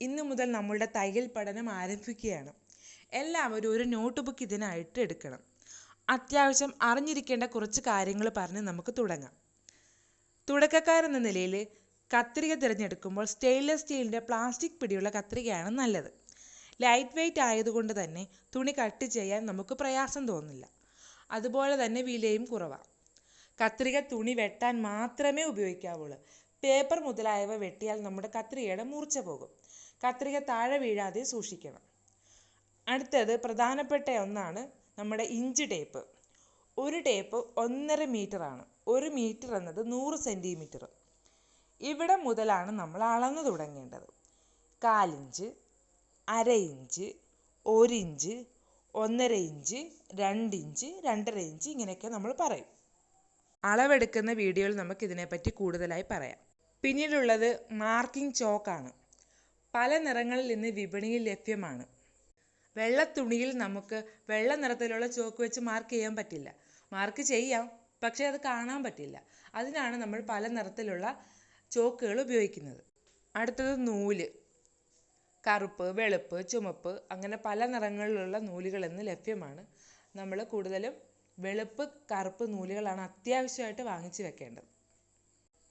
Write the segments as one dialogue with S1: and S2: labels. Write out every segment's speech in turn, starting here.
S1: ഇന്നു മുതൽ നമ്മളുടെ തയ്യൽ പഠനം ആരംഭിക്കുകയാണ്. എല്ലാവരും ഒരു നോട്ട് ബുക്ക് ഇതിനായിട്ട് എടുക്കണം. അത്യാവശ്യം അറിഞ്ഞിരിക്കേണ്ട കുറച്ച് കാര്യങ്ങൾ പറഞ്ഞ് നമുക്ക് തുടങ്ങാം. തുടക്കക്കാരെന്ന നിലയിൽ കത്രിക തിരഞ്ഞെടുക്കുമ്പോൾ സ്റ്റെയിൻലെസ് സ്റ്റീലിന്റെ പ്ലാസ്റ്റിക് പിടിയുള്ള കത്രികയാണ് നല്ലത്. ലൈറ്റ് വെയ്റ്റ് ആയതുകൊണ്ട് തന്നെ തുണി കട്ട് ചെയ്യാൻ നമുക്ക് പ്രയാസം തോന്നില്ല. അതുപോലെ തന്നെ വിലയും കുറവാണ് കത്രിക തുണി വെട്ടാൻ മാത്രമേ ഉപയോഗിക്കാവുള്ളൂ. പേപ്പർ മുതലായവ വെട്ടിയാൽ നമ്മുടെ കത്രികയുടെ മൂർച്ച പോകും. കത്രിക താഴെ വീഴാതെ സൂക്ഷിക്കണം. അടുത്തത് പ്രധാനപ്പെട്ട ഒന്നാണ് നമ്മുടെ ഇഞ്ച് ടേപ്പ്. ഒരു ടേപ്പ് ഒന്നര മീറ്റർ ആണ്. ഒരു മീറ്റർ എന്നത് നൂറ് സെന്റിമീറ്റർ ഇവിടെ മുതലാണ് നമ്മൾ അളന്നു തുടങ്ങേണ്ടത്. കാലിഞ്ച് അര ഇഞ്ച് ഒരിഞ്ച് ഒന്നര ഇഞ്ച് രണ്ടിഞ്ച് രണ്ടര ഇഞ്ച് ഇങ്ങനെയൊക്കെ നമ്മൾ പറയും. അളവെടുക്കുന്ന വീഡിയോയിൽ നമുക്ക് ഇതിനെപ്പറ്റി കൂടുതലായി പറയാം. പിന്നീടുള്ളത് മാർക്കിംഗ് ചോക്കാണ്. പല നിറങ്ങളിൽ ഇന്ന് വിപണിയിൽ ലഭ്യമാണ്. വെള്ള തുണിയിൽ നമുക്ക് വെള്ള നിറത്തിലുള്ള ചോക്ക് വെച്ച് മാർക്ക് ചെയ്യാൻ പറ്റില്ല. മാർക്ക് ചെയ്യാം പക്ഷേ അത് കാണാൻ പറ്റില്ല. അതിനാണ് നമ്മൾ പല നിറത്തിലുള്ള ചോക്കുകൾ ഉപയോഗിക്കുന്നത്. അടുത്തത് നൂൽ. കറുപ്പ് വെളുപ്പ് ചുമപ്പ് അങ്ങനെ പല നിറങ്ങളിലുള്ള നൂലുകൾ ഇന്ന് ലഭ്യമാണ്. നമ്മൾ കൂടുതലും വെളുപ്പ് കറുപ്പ് നൂലുകളാണ് അത്യാവശ്യമായിട്ട് വാങ്ങിച്ച് വെക്കേണ്ടത്.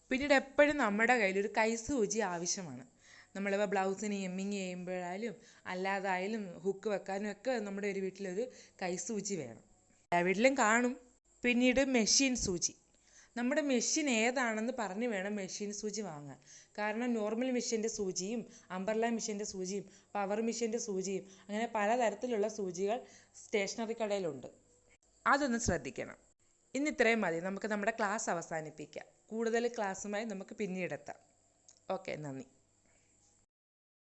S1: പിന്നീട് എപ്പോഴും നമ്മുടെ കയ്യിൽ ഒരു കൈസൂചി ആവശ്യമാണ്. നമ്മളിപ്പോൾ ബ്ലൗസിന് എമ്മിങ് ചെയ്യുമ്പോഴായാലും അല്ലാതായാലും ഹുക്ക് വെക്കാനും ഒക്കെ നമ്മുടെ ഒരു വീട്ടിലൊരു കൈസൂചി വേണം. എല്ലാ വീട്ടിലും കാണും. പിന്നീട് മെഷീൻ സൂചി. നമ്മുടെ മെഷീൻ ഏതാണെന്ന് പറഞ്ഞ് വേണം മെഷീൻ സൂചി വാങ്ങാൻ. കാരണം നോർമൽ മെഷീന്റെ സൂചിയും അംബർല മെഷീന്റെ സൂചിയും പവർ മെഷീന്റെ സൂചിയും അങ്ങനെ പലതരത്തിലുള്ള സൂചികൾ സ്റ്റേഷനറി കടയിലുണ്ട്. അതൊന്ന് ശ്രദ്ധിക്കണം. ഇന്ന് ഇത്രയും മതി. നമുക്ക് നമ്മുടെ ക്ലാസ് അവസാനിപ്പിക്കാം. കൂടുതൽ ക്ലാസ്സുമായി നമുക്ക് പിന്നീടെത്താം. ഓക്കെ നന്ദി.